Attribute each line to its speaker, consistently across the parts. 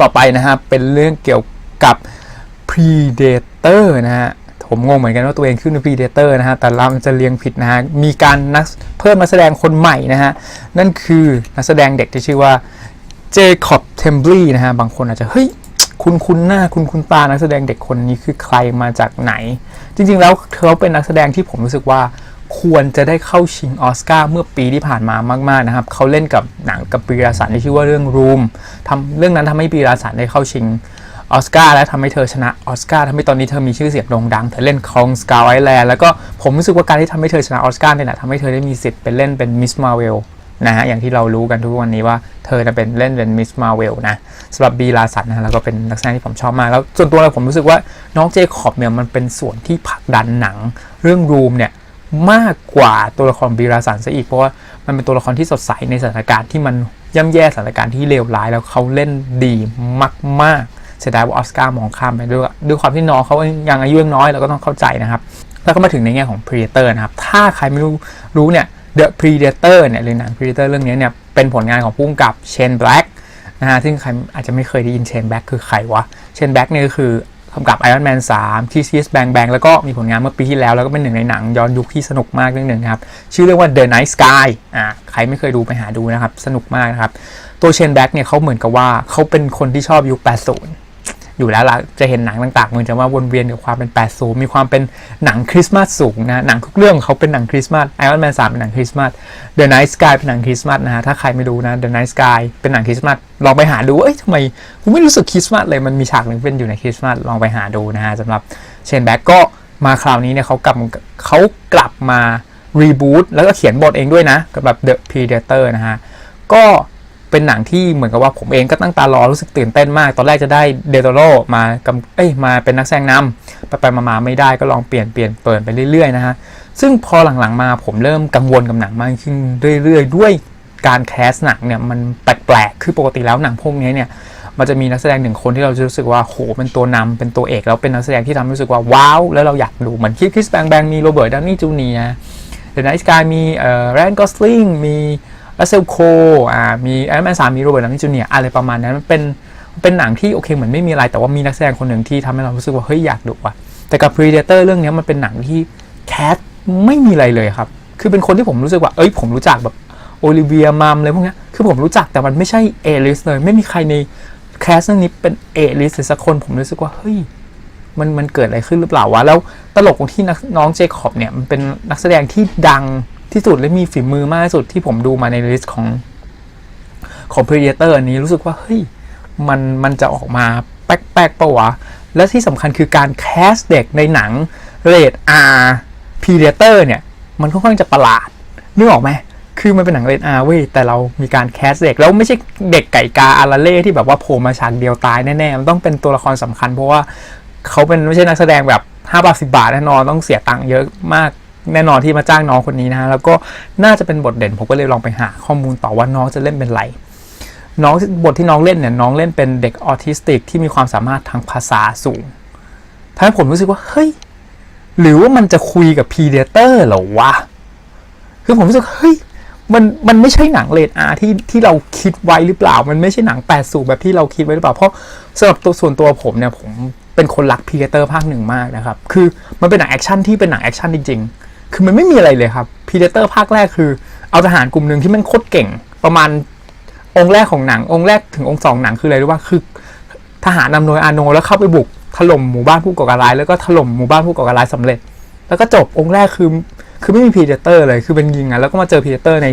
Speaker 1: ต่อไปนะครับเป็นเรื่องเกี่ยวกับ Predator นะฮะผมงงเหมือนกันว่าตัวเองขึ้นเป็น Predator นะฮะแต่เราจะเรียงผิดนะฮะมีการนักเพิ่มนักแสดงคนใหม่นะฮะนั่นคือนักแสดงเด็กที่ชื่อว่าเจคอบเทมบลีนะฮะบางคนอาจจะเฮ้ยคุณคุณหน้าคุณคุณตานักแสดงเด็กคนนี้คือใครมาจากไหน จริงๆแล้วเขาเป็นนักแสดงที่ผมรู้สึกว่า ควรจะได้เข้าชิงออสการ์เมื่อปีที่ผ่านมามากๆนะครับเขาเล่นกับหนังกับปีราสันที่ชื่อว่าเรื่องรูมทำเรื่องนั้นทำให้ปีราสันได้เข้าชิงออสการ์และทำให้เธอชนะออสการ์ทำให้ตอนนี้เธอมีชื่อเสียงโด่งดัง เธอเล่นคองสกาวไอแลนด์แล้วก็ผมรู้สึกว่าการที่ทำให้เธอชนะออสการ์เนี่ยแหละทำให้เธอได้มีสิทธิ์เป็นเล่นเป็นมิสมาเวลนะฮะอย่างที่เรารู้กันทุกวันนี้ว่าเธอจะเป็นเล่นเป็นมิสมาเวลนะสำหรับบีลาสันนะฮะแล้วก็เป็นนักแสดงที่ผมชอบมาก แล้วส่วนตัวเราผมรู้สึกว่าน้องเจคอบเนี่ยมันเป็นส่วนที่ผลักดันหนังเรื่องรูมเนี่ย มากกว่าตัวละครบีลาสันซะอีก เพราะว่ามันเป็นตัวละครที่สดใสในสถานการณ์ที่มันย่ำแย่สถานการณ์ที่เลวร้ายแล้วเขาเล่นดีมากๆเสียดายว่าออสการ์มองข้ามไปด้วยด้วยความที่น้องเขายังอายุยังน้อยเราก็ต้องเข้าใจนะครับแล้วก็มาถึงในแง่ของ Predator นะครับ ถ้าใครไม่รู้รู้เนี่ย The Predator เนี่ยหรือหนัง Predator เรื่องนี้เนี่ยเป็นผลงานของผู้กำกับเชนแบล็กนะฮะซึ่งใครอาจจะไม่เคยได้ยินเชนแบล็กคือใครวะเชนแบล็กเนี่ยก็คือ กำกับ Iron Man 3 Kiss Kiss Bang Bang แล้วก็มีผลงานเมื่อปีที่แล้ว แล้วก็เป็นหนึ่งในหนังย้อนยุคที่สนุกมากเรื่องหนึ่งครับ ชื่อเรื่องว่า The Night Sky อ่าใครไม่เคยดูไปหาดูนะครับ สนุกมากนะครับ ตัวเชนแบ็กเนี่ยเขาเหมือนกับว่าเขาเป็นคนที่ชอบยุค 80 อยู่แล้วล่ะจะเห็นหนังต่างๆมันจะว่าวนเวียนกับความเป็น 80 มีความเป็นหนังคริสต์มาสสูงนะหนังทุกเรื่องเขาเป็นหนังคริสต์มาส Iron Man 3เป็นหนังคริสต์มาส The Night Sky เป็นหนังคริสต์มาสนะฮะถ้าใครไม่ดูนะ The Night Sky เป็นหนังคริสต์มาสลองไปหาดูเอ้ยทำไมกูไม่รู้สึกคริสต์มาสเลยมันมีฉากหนึ่งเป็นอยู่ในคริสต์มาสลองไปหาดูนะฮะสำหรับเชนแบ็กก็มาคราวนี้เนี่ยเขากลับเขากลับมารีบูตแล้วก็เขียนบทเองด้วยนะกับแบบ The Predator นะฮะก็ เป็นหนังที่เหมือนกับว่าผมเองก็ตั้งตารอรู้สึกตื่นเต้นมาก ตอนแรกจะได้เดโตโรมากำเอ้ยมาเป็นนักแสดงนำไปไปมาไม่ได้ก็ลองเปลี่ยนเปลี่ยนเปิดไปเรื่อยๆนะฮะซึ่งพอหลังๆมาผมเริ่มกังวลกับหนังมากขึ้นเรื่อยๆ ด้วยการแคสหนังเนี่ยมันแปลกๆ คือปกติแล้วหนังพวกนี้เนี่ยมันจะมีนักแสดงหนึ่งคนที่เราจะรู้สึกว่าโหเป็นตัวนำเป็นตัวเอกแล้วเป็นนักแสดงที่ทำให้รู้สึกว่าว้าวแล้วเราอยากดูเหมือนคิดคริสแบงแบงมีโรเบิร์ตดาวนี่จูเนียเดนไนสกายมีเอ่อแรนกอสลิงมี รัสเซลโคอ่ามีแอดแมนสามมีโรเบิร์ตดานี่จูเนียอะไรประมาณนั้นมันเป็นเป็นหนังที่โอเคเหมือนไม่มีอะไรแต่ว่ามีนักแสดงคนหนึ่งที่ทำให้เรารู้สึกว่าเฮ้ยอยากดูว่ะแต่กับ Predator เรื่องนี้มันเป็นหนังที่แคสไม่มีอะไรเลยครับ คือเป็นคนที่ผมรู้สึกว่า เอ้ย ผมรู้จักแบบโอลิเวียมัมอะไรพวกนี้คือผมรู้จักแต่มันไม่ใช่เอลิสเลย ไม่มีใครในแคสเรื่องนี้เป็นเอลิสเลยสักคน ผมรู้สึกว่า เฮ้ย มันมันเกิดอะไรขึ้นหรือเปล่าวะ แล้วตลกตรงที่น้องเจคอบเนี่ย มันเป็นนักแสดงที่ดัง ที่สุดและมีฝีมือมากที่สุดที่ผมดูมาในลิสต์ของของ Predator อันนี้รู้สึกว่าเฮ้ยมันมันจะออกมาแป๊กๆปะวะ และที่สำคัญคือการแคสเด็กในหนังเรท R Predator เนี่ย มันค่อนข้างจะประหลาดนึกออกไหมคือมันเป็นหนังเรท R เว้ยแต่เรามีการแคสเด็ก แล้วไม่ใช่เด็กไก่กาอาราเล่ที่แบบว่าโผล่มาฉากเดียวตายแน่ๆ มันต้องเป็นตัวละครสำคัญเพราะว่าเขาเป็นไม่ใช่นักแสดงแบบ5บาท10บาทแน่นอนต้องเสียตังค์เยอะมาก แน่นอนที่มาจ้างน้องคนนี้นะฮะแล้วก็น่าจะเป็นบทเด่นผมก็เลยลองไปหาข้อมูลต่อว่าน้องจะเล่นเป็นไรน้องบทที่น้องเล่นเนี่ยน้องเล่นเป็นเด็กออทิสติกที่มีความสามารถทางภาษาสูงทำให้ผมรู้สึกว่าเฮ้ยหรือว่ามันจะคุยกับพีเดเตอร์เหรอวะคือผมรู้สึกเฮ้ยมันมันไม่ใช่หนังเรทอาที่ที่เราคิดไว้หรือเปล่า มันไม่ใช่หนังแปดสูบแบบที่เราคิดไว้หรือเปล่า เพราะสำหรับตัวส่วนตัวผมเนี่ยผมเป็นคนรักพีเตอร์ภาคหนึ่งมากนะครับ คือมันเป็นหนังแอคชั่นที่เป็นหนังแอคชั่นจริงๆ คือมันไม่มีอะไรเลยครับพีเดเตอร์ภาคแรกคือ เอาทหารกลุ่มหนึ่งที่มันโคตรเก่ง ประมาณองค์แรกของหนัง องค์แรกถึงองค์สองหนังคืออะไรรู้ป่ะคือ ทหารนำโดยอาโนแล้วเข้าไปบุกถล่มหมู่บ้านผู้ก่อการร้ายแล้วก็ถล่มหมู่บ้านผู้ก่อการร้ายสำเร็จ แล้วก็จบองค์แรกคือคือไม่มีพีเดเตอร์เลยคือเป็นยิงอะแล้วก็มาเจอพีเดเตอร์ใน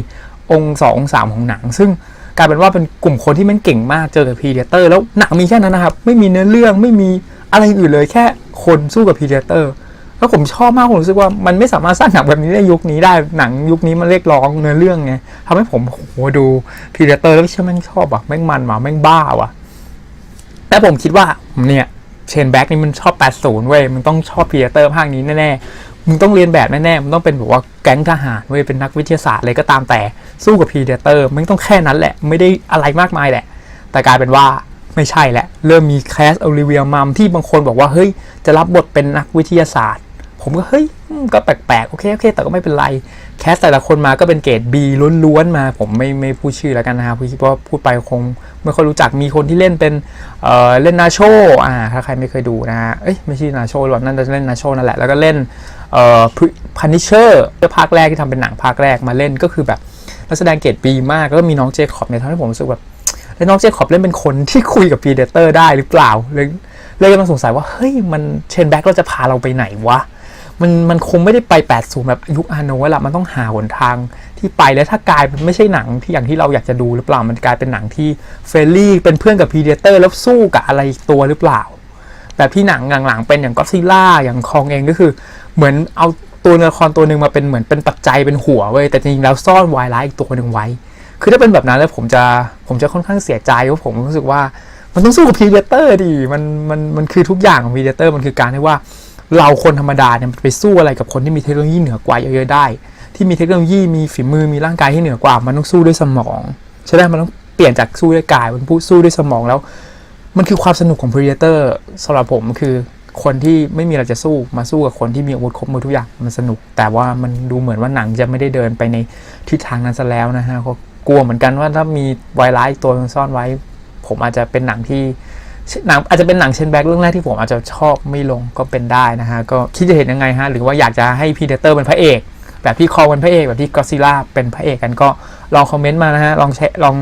Speaker 1: องค์สององค์สามของหนัง ซึ่งกลายเป็นว่าเป็นกลุ่มคนที่มันเก่งมากเจอกับพีเดเตอร์แล้วหนังมีแค่นั้นนะครับ ไม่มีเนื้อเรื่องไม่มีอะไรอื่นเลยแค่คนสู้กับพีเดเตอร์ แล้วผมชอบมากผมรู้สึกว่ามันไม่สามารถสร้างหนังแบบนี้ได้ยุคนี้ได้หนังยุคนี้มันเรียกร้องเนื้อเรื่องไงทำให้ผมโหดูพีเดเตอร์แล้วเชื่อแม่งชอบอะแม่งมันว่ะแม่งบ้าว่ะแต่ผมคิดว่าเนี่ยเชนแบ็กนี่มันชอบ 80 เว้ยมึงต้องชอบพีเตอร์ภาคนี้แน่ๆมึงต้องเรียนแบบแน่ๆมึงต้องเป็นแบบว่าแก๊งทหารเว้ยเป็นนักวิทยาศาสตร์อะไรก็ตามแต่สู้กับพีเตอร์มึงต้องแค่นั้นแหละ ไม่ได้อะไรมากมายแหละ แต่กลายเป็นว่าไม่ใช่แหละ เริ่มมีแคสโอลิเวียมัมที่บางคนบอกว่าเฮ้ยจะรับบทเป็นนักวิทยาศาสตร์ ผมก็เฮ้ยก็แปลกๆโอเคโอเค แต่ก็ไม่เป็นไร แคสแต่ละคนมาก็เป็นเกรด B ล้วนๆมา ผมไม่ไม่พูดชื่อแล้วกันนะครับเพราะว่าพูดไปคงไม่ค่อยรู้จักมีคนที่เล่นเป็นเอ่อเล่นนาโชอ่าถ้าใครไม่เคยดูนะฮะเอ้ยไม่ใช่นาโชหรอกนั่นจะเล่นนาโชนั่นแหละแล้วก็เล่นเอ่อพันนิเชอร์ภาคแรกที่ทำเป็นหนังภาคแรกมาเล่นก็คือแบบนักแสดงเกรด B มากแล้วก็มีน้องเจคอบเนี่ยทำให้ผมรู้สึกแบบแล้วน้องเจคอบเล่นเป็นคนที่คุยกับพีเดเตอร์ได้หรือเปล่าเลยเลยกำลังสงสัยว่าเฮ้ยมันเชนแบ็กเราจะพาเราไปไหนวะ มันมันคงไม่ได้ไป80แบบยุคอาโนะละมันต้องหาหนทางที่ไปแล้วถ้ากลายเป็นไม่ใช่หนังที่อย่างที่เราอยากจะดูหรือเปล่ามันกลายเป็นหนังที่เฟรนลี่เป็นเพื่อนกับพีเดเตอร์แล้วสู้กับอะไรตัวหรือเปล่า แบบที่หนังหลังๆเป็นอย่างก็ซิล่าอย่างคองเองก็คือ เหมือนเอาตัวละครตัวหนึ่งมาเป็นเหมือนเป็นปัจจัยเป็นหัวเว้ยแต่จริงๆแล้วซ่อนวายร้ายอีกตัวหนึ่งไว้ คือถ้าเป็นแบบนั้นแล้วผมจะผมจะค่อนข้างเสียใจเพราะผมรู้สึกว่ามันต้องสู้กับพีเดเตอร์ดิมันมันมันคือทุกอย่างของพีเดเตอร์มันคือการที่ว่า เราคนธรรมดาเนี่ยไปสู้อะไรกับคนที่มีเทคโนโลยีเหนือกว่าเยอะๆได้ ที่มีเทคโนโลยีมีฝีมือมีร่างกายที่เหนือกว่า มันต้องสู้ด้วยสมองใช่ไหมมันต้องเปลี่ยนจากสู้ด้วยกายมันพูดสู้ด้วยสมองแล้ว มันคือความสนุกของ Predator สำหรับผมคือคนที่ไม่มีอะไรจะสู้มาสู้กับคนที่มีอาวุธครบมือทุกอย่างมันสนุก แต่ว่ามันดูเหมือนว่าหนังจะไม่ได้เดินไปในทิศทางนั้นซะแล้วนะฮะก็กลัวเหมือนกันว่าถ้ามีไวรัสตัวหนึ่งซ่อนไว้ ผมอาจจะเป็นหนังที่ หนังอาจจะเป็นหนังเชนแบ็กเรื่องแรกที่ผมอาจจะชอบไม่ลงก็เป็นได้นะฮะ ก็คิดจะเห็นยังไงฮะ หรือว่าอยากจะให้พีเดเตอร์เป็นพระเอก แบบที่คอเป็นพระเอก แบบที่ก็ซิล่าเป็นพระเอกกันก็ลองคอมเมนต์มานะฮะ ลองแชร์ลอง